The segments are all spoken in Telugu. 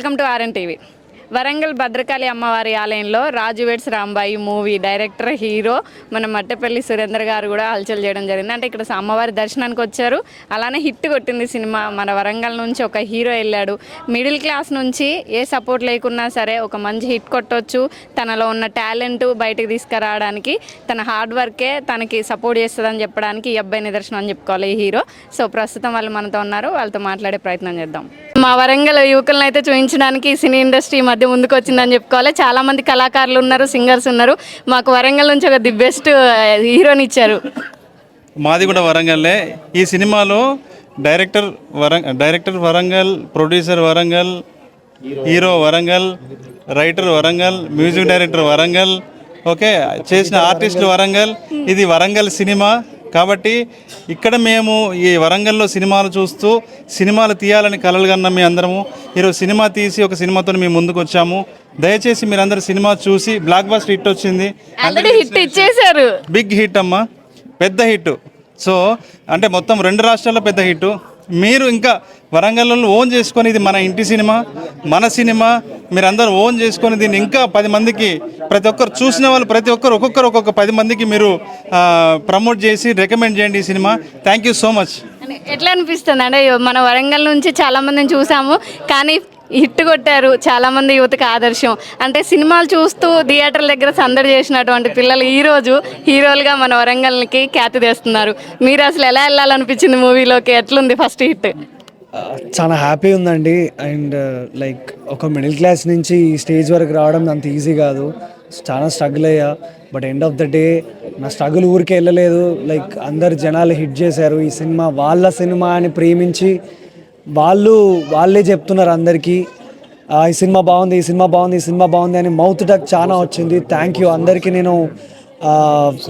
Welcome to R N TV. Warangal Bhadrakali అమ్మవారి ఆలయంలో Raju weds Rambai movie director hero మన మట్టపల్లి సురేందర్ గారు కూడా హల్చల్ చేయడం జరిగింది. అంటే ఇక్కడ అమ్మవారి దర్శనానికి వచ్చారు. అలానే హిట్ కొట్టింది సినిమా మన వరంగల్ నుంచి ఒక హీరో వెళ్ళాడు. మిడిల్ క్లాస్ నుంచి ఏ సపోర్ట్ లేకున్నా సరే ఒక మంచి హిట్ కొట్టొచ్చు. తనలో ఉన్న టాలెంట్ బయటకు తీసుకురావడానికి తన హార్డ్ వర్కే తనకి సపోర్ట్ చేస్తుందని చెప్పడానికి ఈ అబ్బాయి నిదర్శనం అని చెప్పుకోవాలి ఈ హీరో. సో ప్రస్తుతం వాళ్ళు మనతో ఉన్నారు. వాళ్ళతో మాట్లాడే ప్రయత్నం చేద్దాం. మా వరంగల్ యువకులను అయితే చూపించడానికి సినీ ఇండస్ట్రీ మధ్య మధ్య ముందుకు వచ్చిందని చెప్పుకోవాలి. చాలా మంది కళాకారులు ఉన్నారు సింగర్స్ ఉన్నారు. మాకు వరంగల్ నుంచి ఒక ది బెస్ట్ హీరోని ఇచ్చారు. మాది కూడా వరంగల్లే. ఈ సినిమాలో డైరెక్టర్ వరంగ director Warangal producer Warangal hero Warangal writer Warangal music director Warangal okay చేసిన ఆర్టిస్టులు వరంగల్. ఇది వరంగల్ సినిమా. కాబట్టి ఇక్కడ మేము ఈ వరంగల్లో సినిమాలు చూస్తూ సినిమాలు తీయాలని కలలు కన్నా మీ అందరము. ఈరోజు సినిమా తీసి ఒక సినిమాతో మేము ముందుకు వచ్చాము దయచేసి మీరందరూ సినిమా చూసి బ్లాక్ బస్టర్ హిట్ వచ్చింది. హిట్ ఇచ్చేశారు. బిగ్ హిట్ అమ్మా. పెద్ద హిట్. సో అంటే మొత్తం రెండు రాష్ట్రాల్లో పెద్ద హిట్. మీరు ఇంకా వరంగల్లో ఓన్ చేసుకొని ఇది మన ఇంటి సినిమా మన సినిమా. మీరందరూ ఓన్ చేసుకొని దీన్ని ఇంకా పది మందికి ప్రతి ఒక్కరు చూసిన వాళ్ళు ప్రతి ఒక్కరు ఒక్కొక్కరు ఒక్కొక్క పది మందికి మీరు ప్రమోట్ చేసి రికమెండ్ చేయండి ఈ సినిమా. థ్యాంక్ యూ సో మచ్ ఎట్లా అనిపిస్తుంది? అంటే మన వరంగల్ నుంచి చాలామందిని చూసాము కానీ హిట్ కొట్టారు చాలామంది యువతకు యువతకి ఆదర్శం. అంటే సినిమాలు చూస్తూ థియేటర్ల దగ్గర సందడి చేసినటువంటి పిల్లలు ఈరోజు హీరోలుగా మన వరంగల్కి ఖ్యాతి తెస్తున్నారు. మీరు అసలు ఎలా వెళ్ళాలనిపించింది మూవీలోకి? ఎట్లుంది ఫస్ట్ హిట్? చాలా హ్యాపీ ఉందండి. అండ్ లైక్ uh, ఒక మిడిల్ క్లాస్ నుంచి ఈ స్టేజ్ వరకు రావడం అంత ఈజీ కాదు. చాలా స్ట్రగుల్ అయ్యా. But end of the day నా స్ట్రగుల్ ఊరికే వెళ్ళలేదు. లైక్ అందరు జనాలు హిట్ చేశారు. ఈ సినిమా వాళ్ళ సినిమా అని ప్రేమించి వాళ్ళు వాళ్ళే చెప్తున్నారు అందరికీ. ఈ సినిమా బాగుంది ఈ సినిమా బాగుంది ఈ సినిమా బాగుంది అని మౌత్ టక్ చాలా వచ్చింది. థ్యాంక్ యూ అందరికీ నేను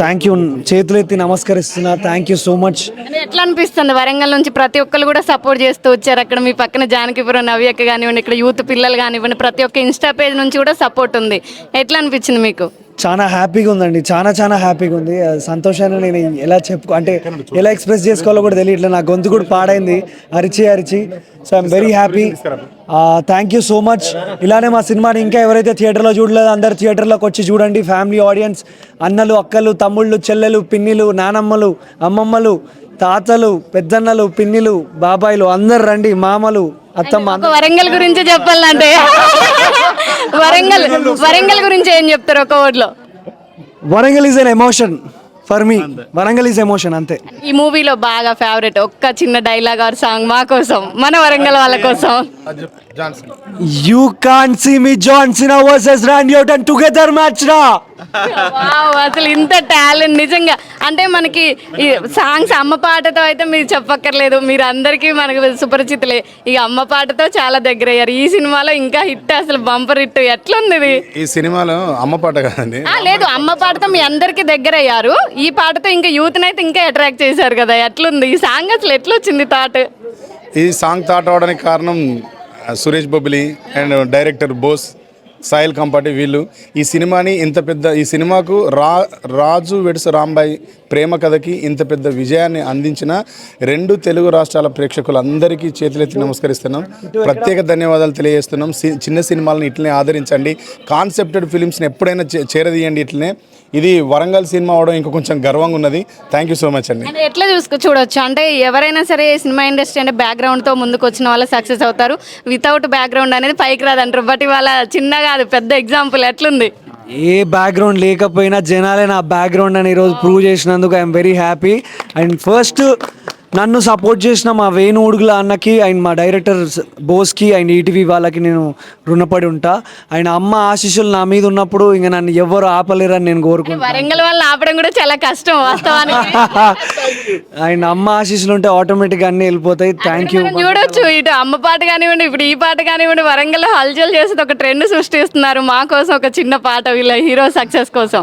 థ్యాంక్ యూ చేతులు ఎత్తి నమస్కరిస్తున్నా. థ్యాంక్ యూ సో మచ్ ఎట్లా అనిపిస్తుంది? వరంగల్ నుంచి ప్రతి ఒక్కరు కూడా సపోర్ట్ చేస్తూ వచ్చారు. అక్కడ మీ పక్కన జానకిపురం నవ్యక్క కానివ్వండి ఇక్కడ యూత్ పిల్లలు కానివ్వండి ప్రతి ఒక్క ఇన్స్టా పేజ్ నుంచి కూడా సపోర్ట్ ఉంది. ఎట్లా అనిపించింది మీకు? చాలా హ్యాపీగా ఉందండి. చాలా చాలా హ్యాపీగా ఉంది. సంతోషాన్ని నేను ఎలా చెప్పుకో అంటే ఎలా ఎక్స్ప్రెస్ చేసుకోవాలో కూడా తెలియట్లేదు. నా గొంతు కూడా పాడైంది. అరిచి అరిచి. So I'm very happy thank you so much ఇలానే మా సినిమాని ఇంకా ఎవరైతే థియేటర్లో చూడలేదు అందరు థియేటర్లోకి వచ్చి చూడండి. ఫ్యామిలీ ఆడియన్స్ అన్నలు అక్కలు తమ్ముళ్ళు చెల్లెలు పిన్నిలు నానమ్మలు అమ్మమ్మలు తాతలు పెద్దన్నలు పిన్నిలు బాబాయిలు అందరు రండి. మామలు అత్తమ్మ వరంగల్ గురించి చెప్పాలంటే. వరంగల్ వరంగల్ గురించి ఏం చెప్తారు ఒక వర్డ్లో Warangal is an emotion for me Warangal is emotion అంతే. ఈ మూవీలో బాగా ఫేవరెట్ ఒక్క చిన్న డైలాగ్ ఆర్ సాంగ్ మా కోసం మన వరంగల్ వాళ్ళ కోసం. You can see me John Cena versus Randy out together match రా అసలు ఇంత టాలెంట్ నిజంగా. అంటే మనకి ఈ సాంగ్స్ అమ్మ పాటతో అయితే మీరు చెప్పక్కర్లేదు. మీరు అందరికీ మనకు సుపరిచితులే. ఈ అమ్మ పాటతో చాలా దగ్గర అయ్యారు ఈ సినిమాలో ఇంకా హిట్ అసలు బంపర్ హిట్. ఎట్లుంది ఇది? ఈ సినిమాలో అమ్మ పాట కదండి. లేదు. అమ్మ పాటతో మీ అందరికి దగ్గర అయ్యారు ఈ పాటతో ఇంకా యూత్ అయితే ఇంకా అట్రాక్ట్ చేశారు కదా. ఎట్లుంది? ఈ సాంగ్ అసలు ఎట్లొచ్చింది థాట్ ఈ సాంగ్ థాట్ అవడానికి కారణం Suresh Bobbili and director Bose. Soil Kampati వీళ్ళు. ఈ సినిమాని ఇంత పెద్ద ఈ సినిమాకు రా రాజు వెడుసు రాంబాయి ప్రేమ కథకి ఇంత పెద్ద విజయాన్ని అందించిన రెండు తెలుగు రాష్ట్రాల ప్రేక్షకులందరికీ చేతులెత్తి నమస్కరిస్తున్నాం. ప్రత్యేక ధన్యవాదాలు తెలియజేస్తున్నాం. సి- చిన్న సినిమాలను ఇట్లనే ఆదరించండి. కాన్సెప్టెడ్ ఫిలిమ్స్ని ఎప్పుడైనా చేరదీయండి ఇట్లనే. ఇది వరంగల్ సినిమా అవడం ఇంకా కొంచెం గర్వంగా ఉన్నది. థ్యాంక్ యూ సో మచ్ అండి. ఎట్లా చూసుకో చూడొచ్చు. అంటే ఎవరైనా సరే సినిమా ఇండస్ట్రీ అంటే బ్యాక్గ్రౌండ్తో తో ముందుకు వచ్చిన వాళ్ళు సక్సెస్ అవుతారు. వితౌట్ బ్యాక్గ్రౌండ్ అనేది పైకి రాదంటారు. బట్ ఇవాళ చిన్నగా కాదు పెద్ద ఎగ్జాంపుల్ ఎట్లుంది? ఏ బ్యాక్గ్రౌండ్ లేకపోయినా జనాలే నా బ్యాక్గ్రౌండ్ అని ఈరోజు ప్రూవ్ చేసినందుకు I'm very happy and first నన్ను సపోర్ట్ చేసిన మా వేణు ఉడుగుల అన్నకి అండ్ మా డైరెక్టర్ బోస్కి అండ్ ఈటీవీ వాళ్ళకి నేను రుణపడి ఉంటా. అండ్ అమ్మ ఆశీస్సులు నా మీద ఉన్నప్పుడు ఇంకా నన్ను ఎవరు ఆపలేరని నేను కోరుకుంటాను వరంగల్ వాళ్ళని ఆపడం కూడా చాలా కష్టం వాస్తవానికి. అండ్ అమ్మ ఆశీస్సులు ఉంటే ఆటోమేటిక్గా అన్నీ వెళ్ళిపోతాయి. థ్యాంక్ యూ చూడొచ్చు ఇటు అమ్మ పాట కానివ్వండి ఇప్పుడు ఈ పాట కానివ్వండి వరంగల్ హల్చల్ చేసేది ఒక ట్రెండ్ సృష్టిస్తున్నారు మా కోసం ఒక చిన్న పాట వీళ్ళ హీరో సక్సెస్ కోసం.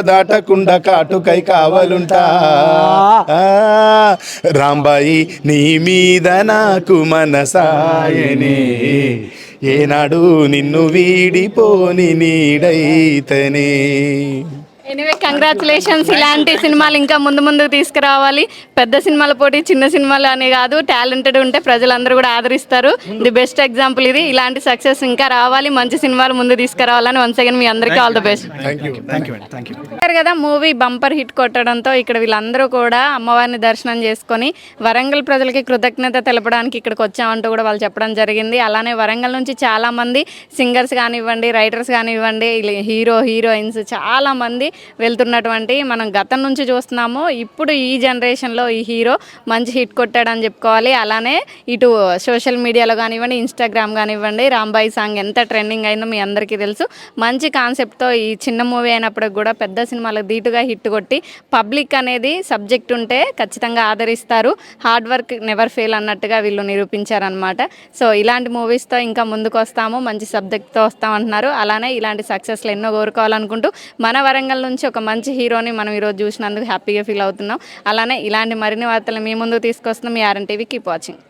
దాటకుండా కాటుకై కావలుంటా. రాంబాయి నీ మీద నాకు మనసాయనే. ఏనాడు నిన్ను వీడిపోని నీడైతనే. ఎనివే కంగ్రాచులేషన్స్ ఇలాంటి సినిమాలు ఇంకా ముందు ముందుకు తీసుకురావాలి. పెద్ద సినిమాల పోటీ చిన్న సినిమాలు అని కాదు. టాలెంటెడ్ ఉంటే ప్రజలందరూ కూడా ఆదరిస్తారు. ది బెస్ట్ ఎగ్జాంపుల్ ఇది. ఇలాంటి సక్సెస్ ఇంకా రావాలి. మంచి సినిమాలు ముందు తీసుకురావాలని వన్స్ అగైన్ మీ అందరికీ ఆల్ ద బెస్ట్ కదా మూవీ బంపర్ హిట్ కొట్టడంతో ఇక్కడ వీళ్ళందరూ కూడా అమ్మవారిని దర్శనం చేసుకొని వరంగల్ ప్రజలకి కృతజ్ఞత తెలపడానికి ఇక్కడికి వచ్చామంటూ కూడా వాళ్ళు చెప్పడం జరిగింది. అలానే వరంగల్ నుంచి చాలా మంది సింగర్స్ కానివ్వండి రైటర్స్ కానివ్వండి హీరో హీరోయిన్స్ చాలా మంది వెళ్తున్నటువంటి మనం గతం నుంచి చూస్తున్నాము ఇప్పుడు ఈ జనరేషన్లో ఈ హీరో మంచి హిట్ కొట్టాడని చెప్పుకోవాలి. అలానే ఇటు సోషల్ మీడియాలో కానివ్వండి ఇన్స్టాగ్రామ్ కానివ్వండి రాంబాయి సాంగ్ ఎంత ట్రెండింగ్ అయిందో మీ అందరికీ తెలుసు. మంచి కాన్సెప్ట్తో ఈ చిన్న మూవీ అయినప్పటికి కూడా పెద్ద సినిమాలకు ధీటుగా హిట్ కొట్టి పబ్లిక్ అనేది సబ్జెక్ట్ ఉంటే ఖచ్చితంగా ఆదరిస్తారు. హార్డ్ వర్క్ నెవర్ ఫెయిల్ అన్నట్టుగా వీళ్ళు నిరూపించారనమాట సో ఇలాంటి మూవీస్తో ఇంకా ముందుకు వస్తాము మంచి సబ్జెక్ట్తో వస్తామంటున్నారు. అలానే ఇలాంటి సక్సెస్లు ఎన్నో కోరుకోవాలనుకుంటూ మన వరంగల్ నుంచి ఒక మంచి హీరోని మనం ఈరోజు చూసినందుకు హ్యాపీగా ఫీల్ అవుతున్నాం. అలానే ఇలాంటి మరిన్ని వార్తలు మీ ముందు తీసుకొస్తున్నాం. మీ R N TV keep watching